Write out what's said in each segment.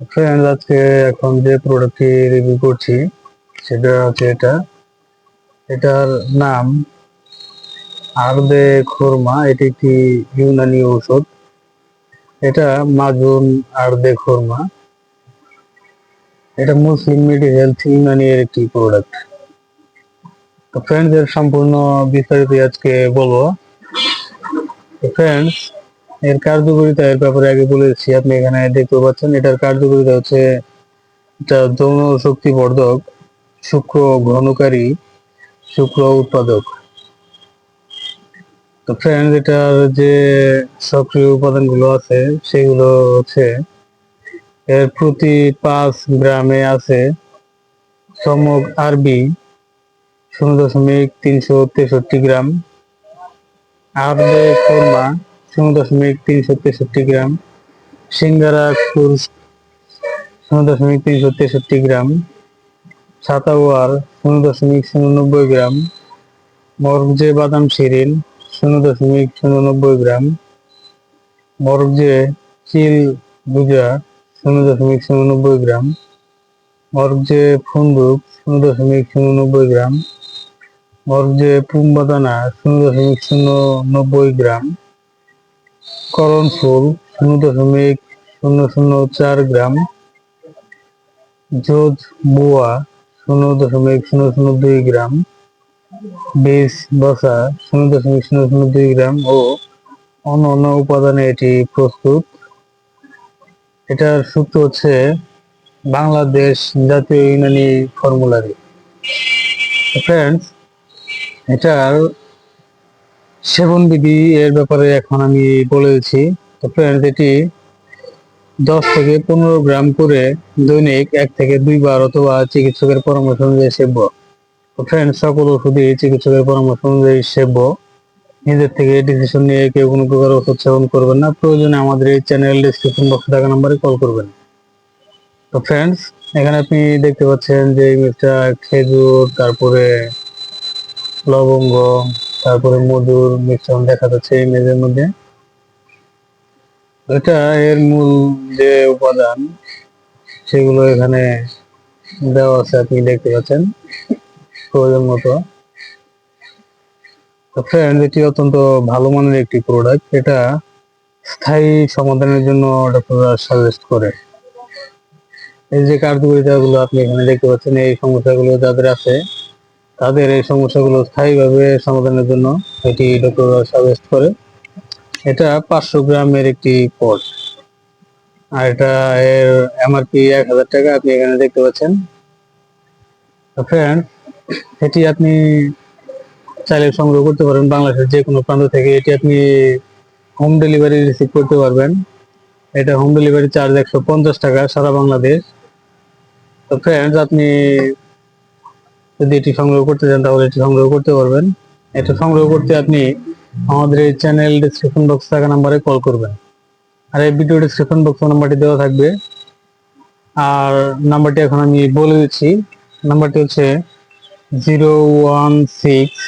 Friends আজকে এখন যে প্রোডাক্টটি রিভিউ করছি, সেটা হচ্ছে এটা। এটার নাম আরদে খোরমা, এটি একটি ইউনানি ঔষধ। এটা মাজুন আরদে খোরমা। এটা মুসলিম মিডি হেলথ ইউনানি এর একটি প্রোডাক্ট ফ্রেন্ডস এর সম্পূর্ণ বিস্তারিত আজকে বলব। ফ্রেন্ডস এর কার্যকারিতা, এর ব্যাপারে আগে বলেছি আপনি এখানে দেখতে পাচ্ছেন, এটার কার্যকারিতা হচ্ছে এটা যৌন শক্তি বর্ধক শুক্র ঘনকারী শুক্র উৎপাদক। তো ফ্রেন্ড এটার যে সক্রিয় উপাদানগুলো আছে, সেগুলো হচ্ছে এর প্রতি পাঁচ গ্রামে আছে চমক আরবি, শূন্য দশমিক তিনশো তেষট্টি গ্রাম আরবে কোরমা শূন্য দশমিক তিনশো তেষট্টি গ্রাম। সিঙ্গারা কুর শূন্য দশমিক তিনশো তেষট্টি গ্রাম। সাতাওয়ার শূন্য দশমিক শূন্য নব্বই গ্রাম। মরগজে বাদাম শিরিন শূন্য দশমিক শূন্য নব্বই গ্রাম। মরগজে চিল ভুজা শূন্য দশমিক শূন্যনব্বই গ্রাম। মরগজে ফুন্দুক শূন্য দশমিক শূন্য নব্বই গ্রাম। মরগজে পুম্বাদানা শূন্য দশমিক শূন্য নব্বই গ্রাম। করণ ফুল শূন্য দশমিক শূন্য শূন্য চার গ্রাম। যোজ বুয়া, শূন্য দশমিক শূন্য শূন্য দুই গ্রাম। বীজ বসা, শূন্য দশমিক শূন্য শূন্য দুই গ্রাম ও অন্য অন্য উপাদানে এটি প্রস্তুত। এটার সূত্র হচ্ছে বাংলাদেশ জাতীয় ইউনানি ফর্মুলারি। ফ্রেন্ডস এটার সেবন বিধি এর ব্যাপারে এখন আমি বলে দিচ্ছি। তো ফ্রেন্ডস এটি দশ থেকে পনেরো গ্রাম করে দৈনিক এক থেকে দুইবার অথবা চিকিৎসকের পরামর্শ অনুযায়ী সেব্য। ফ্রেন্ড সকল ওষুধই চিকিৎসকের পরামর্শ অনুযায়ী সেব্য। নিজের থেকে ডিসিশন নিয়ে কেউ কোনো প্রকার ওষুধ সেবন করবেন না। প্রয়োজনে আমাদের এই চ্যানেল ডিসক্রিপশন বক্সে থাকা নাম্বারে কল করবেন। তো ফ্রেন্ডস এখানে আপনি দেখতে পাচ্ছেন যে মিষ্টা খেজুর, তারপরে লবঙ্গ তারপরে মধুর মিশ্রণ দেখা যাচ্ছে এই মেজের মধ্যে। এটা এর মূল যে উপাদান, সেগুলো এখানে দেওয়া আছে, আপনি দেখতে পাচ্ছেন, প্রয়োজন মতো। ফ্রেন্ড এটি অত্যন্ত ভালো মানের একটি প্রোডাক্ট এটা স্থায়ী সমাধানের জন্য ডক্টররা সাজেস্ট করে। এই যে কার্যকারিতাগুলো আপনি এখানে দেখতে পাচ্ছেন, এই সমস্যাগুলো যাদের আছে তাদের এই সমস্যাগুলো স্থায়ীভাবে সমাধানের জন্য এটি ডক্টররা সাজেস্ট করে। এটা পাঁচশো গ্রামের একটি পট আর এটা এর এমআরপি এক হাজার টাকা, আপনি এখানে দেখতে পাচ্ছেন। ফ্রেন্ড এটি আপনি চাইলে সংগ্রহ করতে পারেন বাংলাদেশের যে কোনো প্রান্ত থেকে। এটি আপনি হোম ডেলিভারি রিসিভ করতে পারবেন। এটা হোম ডেলিভারি চার্জ একশো পঞ্চাশ টাকা সারা বাংলাদেশ। তো ফ্রেন্ডস আপনি যদি এটি সংগ্রহ করতে চান, তাহলে এটি সংগ্রহ করতে পারবেন। এটা সংগ্রহ করতে আপনি আমাদের এই চ্যানেল ডিসক্রিপশন বক্স থাকা নাম্বারে কল করবেন। আর এই ভিডিও ডিসক্রিপশন বক্স নাম্বারটি দেওয়া থাকবে। আর নাম্বারটি এখন আমি বলে দিচ্ছি। নাম্বারটি হচ্ছে zero one six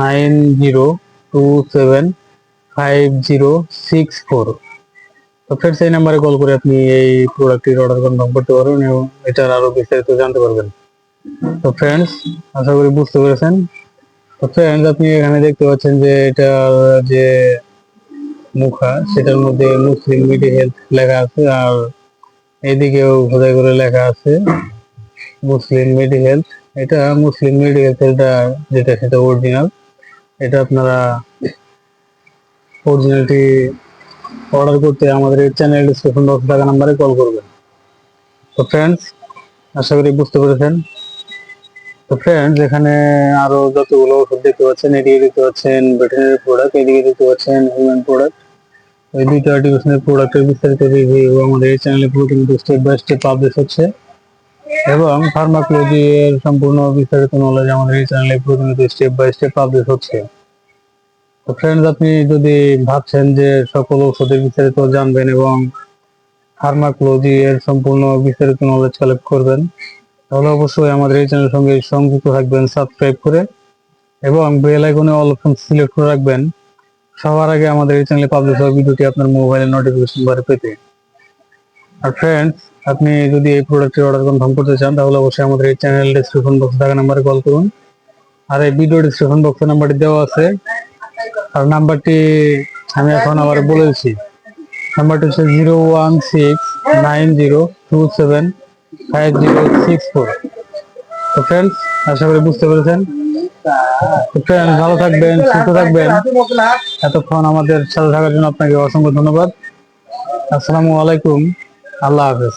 nine zero two seven five zero six four তো ফ্রেন্ডস এই নাম্বারে কল করে আপনি এই প্রোডাক্টটির অর্ডার কনফার্ম করতে পারবেন এবং এটার আরও বিস্তারিত জানতে পারবেন। তো ফ্রেন্ডস আশা করি বুঝতে পেরেছেন। তো ফ্রেন্ডস আপনি এখানে দেখতে পাচ্ছেন যে এটার যে মুখা, সেটার মধ্যে মুসলিম মিডি হেলথ লেখা আছে আর এদিকেও খোদাই করে লেখা আছে, মুসলিম মিডি হেলথ এটা মুসলিম মিডি হেলথ এটা যেটা, সেটা অরিজিনাল এটা আপনারা অরিজিনালটি অর্ডার করতে আমাদের চ্যানেল ডিসক্রিপশন বক্স থাকা নাম্বারে কল করবেন। তো ফ্রেন্ডস আশা করি বুঝতে পেরেছেন। তো ফ্রেন্ডস এখানে আরও যতগুলো ওষুধ দেখতে পাচ্ছেন, এদিকে দেখতে পাচ্ছেন ভেটেরিনারি প্রোডাক্ট এদিকে দেখতে পাচ্ছেন হিউম্যান প্রোডাক্ট এই দুইটা আর্টিফিশিয়াল প্রোডাক্টের বিস্তারিত রিভিউ আমাদের এই চ্যানেলে প্রতিনিয়ত স্টেপ বাই স্টেপ পাবলিশ হচ্ছে। এবং ফার্মাকোলজি এর সম্পূর্ণ বিস্তারিত নলেজ আমাদের এই চ্যানেলে প্রতিনিয়ত স্টেপ বাই স্টেপ পাবলিশ হচ্ছে। তো ফ্রেন্ডস আপনি যদি ভাবছেন যে সকল ঔষধের বিস্তারিত জানবেন এবং ফার্মাকোলজি এর সম্পূর্ণ বিস্তারিত নলেজ কালেক্ট করবেন তাহলে অবশ্যই আমাদের এই চ্যানেলের সঙ্গে সংযুক্ত থাকবেন সাবস্ক্রাইব করে, এবং বেল আইকনে অল অপশন সিলেক্ট করে রাখবেন। সবার আগে আমাদের এই চ্যানেলে পাবলিশ হওয়া ভিডিওটি আপনার মোবাইলে নোটিফিকেশন বারে পেতে। আর ফ্রেন্ডস আপনি যদি এই প্রোডাক্টের অর্ডার কনফার্ম করতে চান, তাহলে অবশ্যই আমাদের এই চ্যানেল ডিসক্রিপশন বক্সে থাকা নাম্বারে কল করুন। আর এই ভিডিও ডিসক্রিপশন বক্সে নাম্বারটি দেওয়া আছে। আর নাম্বারটি আমি এখন আবার বলে দিচ্ছি। নাম্বারটি হচ্ছে zero one six nine zero two seven five zero six four তো ফ্রেন্ডস আশা করি বুঝতে পেরেছেন। তো ফ্রেন্ডস ভালো থাকবেন, সুস্থ থাকবেন। এতক্ষণ আমাদের সাথে থাকার জন্য আপনাকে অসংখ্য ধন্যবাদ। আসসালামু আলাইকুম। আল্লাহ হাফেজ।